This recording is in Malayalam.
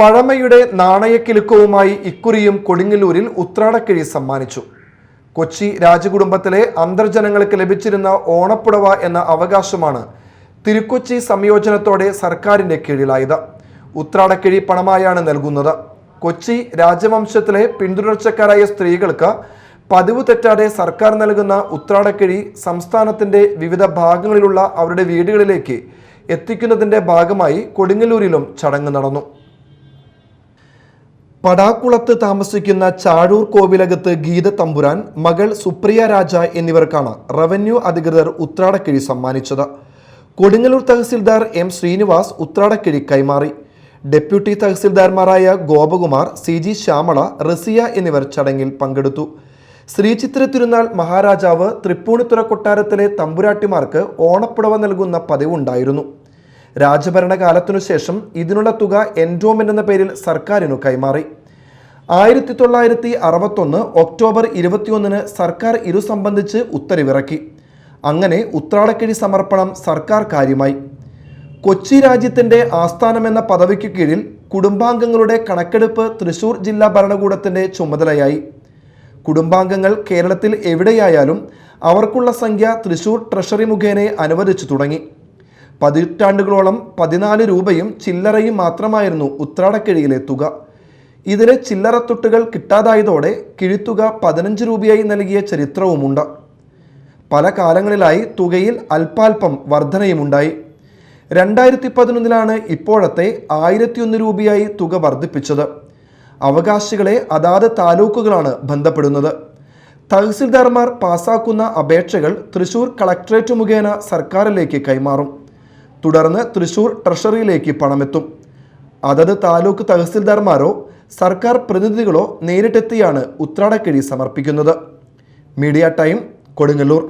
പഴമയുടെ നാണയക്കിലുക്കവുമായി ഇക്കുറിയും കൊടുങ്ങല്ലൂരിൽ ഉത്രാടക്കിഴി സമ്മാനിച്ചു. കൊച്ചി രാജകുടുംബത്തിലെ അന്തർജനങ്ങൾക്ക് ലഭിച്ചിരുന്ന ഓണപ്പുടവ എന്ന അവകാശമാണ് തിരുക്കൊച്ചി സംയോജനത്തോടെ സർക്കാരിന്റെ കീഴിലായത്. ഉത്രാടക്കിഴി പണമായാണ് നൽകുന്നത്. കൊച്ചി രാജവംശത്തിലെ പിന്തുടർച്ചക്കാരായ സ്ത്രീകൾക്ക് പതിവ് തെറ്റാതെ സർക്കാർ നൽകുന്ന ഉത്രാടക്കിഴി സംസ്ഥാനത്തിന്റെ വിവിധ ഭാഗങ്ങളിലുള്ള അവരുടെ വീടുകളിലേക്ക് എത്തിക്കുന്നതിന്റെ ഭാഗമായി കൊടുങ്ങല്ലൂരിലും ചടങ്ങ് നടന്നു. പടാക്കുളത്ത് താമസിക്കുന്ന ചാഴൂർ കോവിലകത്ത് ഗീത തമ്പുരാൻ മകൾ സുപ്രിയ രാജ എന്നിവർക്കാണ് റവന്യൂ അധികൃതർ ഉത്രാടക്കിഴി സമ്മാനിച്ചത്. കൊടുങ്ങല്ലൂർ തഹസിൽദാർ എം ശ്രീനിവാസ് ഉത്രാടക്കിഴി കൈമാറി. ഡെപ്യൂട്ടി തഹസിൽദാർമാരായ ഗോപകുമാർ സി ജി ശ്യാമള റസിയ എന്നിവർ ചടങ്ങിൽ പങ്കെടുത്തു. ശ്രീചിത്ര തിരുനാൾ മഹാരാജാവ് തൃപ്പൂണിത്തുറ കൊട്ടാരത്തിലെ തമ്പുരാട്ടിമാർക്ക് ഓണപ്പുടവ നൽകുന്ന പതിവുണ്ടായിരുന്നു. രാജഭരണകാലത്തിനു ശേഷം ഇതിനുള്ള തുക എൻഡോമെന്റ് എന്ന പേരിൽ സർക്കാരിനു കൈമാറി. ആയിരത്തി തൊള്ളായിരത്തി അറുപത്തൊന്ന് ഒക്ടോബർ ഇരുപത്തിയൊന്നിന് സർക്കാർ ഇതു സംബന്ധിച്ച് ഉത്തരവിറക്കി. അങ്ങനെ ഉത്രാടക്കിഴി സമർപ്പണം സർക്കാർ കാര്യമായി. കൊച്ചി രാജ്യത്തിന്റെ ആസ്ഥാനമെന്ന പദവിക്ക് കീഴിൽ കുടുംബാംഗങ്ങളുടെ കണക്കെടുപ്പ് തൃശൂർ ജില്ലാ ഭരണകൂടത്തിന്റെ ചുമതലയായി. കുടുംബാംഗങ്ങൾ കേരളത്തിൽ എവിടെയായാലും അവർക്കുള്ള സംഖ്യ തൃശൂർ ട്രഷറി മുഖേന അനുവദിച്ചു തുടങ്ങി. പതിറ്റാണ്ടുകളോളം പതിനാല് രൂപയും ചില്ലറയും മാത്രമായിരുന്നു ഉത്രാടക്കിഴിയിലെ തുക. ഇതിലെ ചില്ലറത്തൊട്ടുകൾ കിട്ടാതായതോടെ കിഴിത്തുക പതിനഞ്ച് രൂപയായി നൽകിയ ചരിത്രവുമുണ്ട്. പല കാലങ്ങളിലായി തുകയിൽ അല്പാൽപം വർധനയുമുണ്ടായി. രണ്ടായിരത്തി പതിനൊന്നിലാണ് ഇപ്പോഴത്തെ ആയിരത്തിയൊന്ന് രൂപയായി തുക വർദ്ധിപ്പിച്ചത് അവകാശികളെ അതാത് താലൂക്കുകളാണ് ബന്ധപ്പെടുന്നത്. തഹസിൽദാർമാർ പാസാക്കുന്ന അപേക്ഷകൾ തൃശൂർ കളക്ടറേറ്റ് മുഖേന സർക്കാരിലേക്ക് കൈമാറും. തുടർന്ന് തൃശൂർ ട്രഷറിയിലേക്ക് പണമെത്തും. അതത് താലൂക്ക് തഹസിൽദാർമാരോ സർക്കാർ പ്രതിനിധികളോ നേരിട്ടെത്തിയാണ് ഉത്രാടക്കിഴി സമർപ്പിക്കുന്നത്. Media time Kodungallur.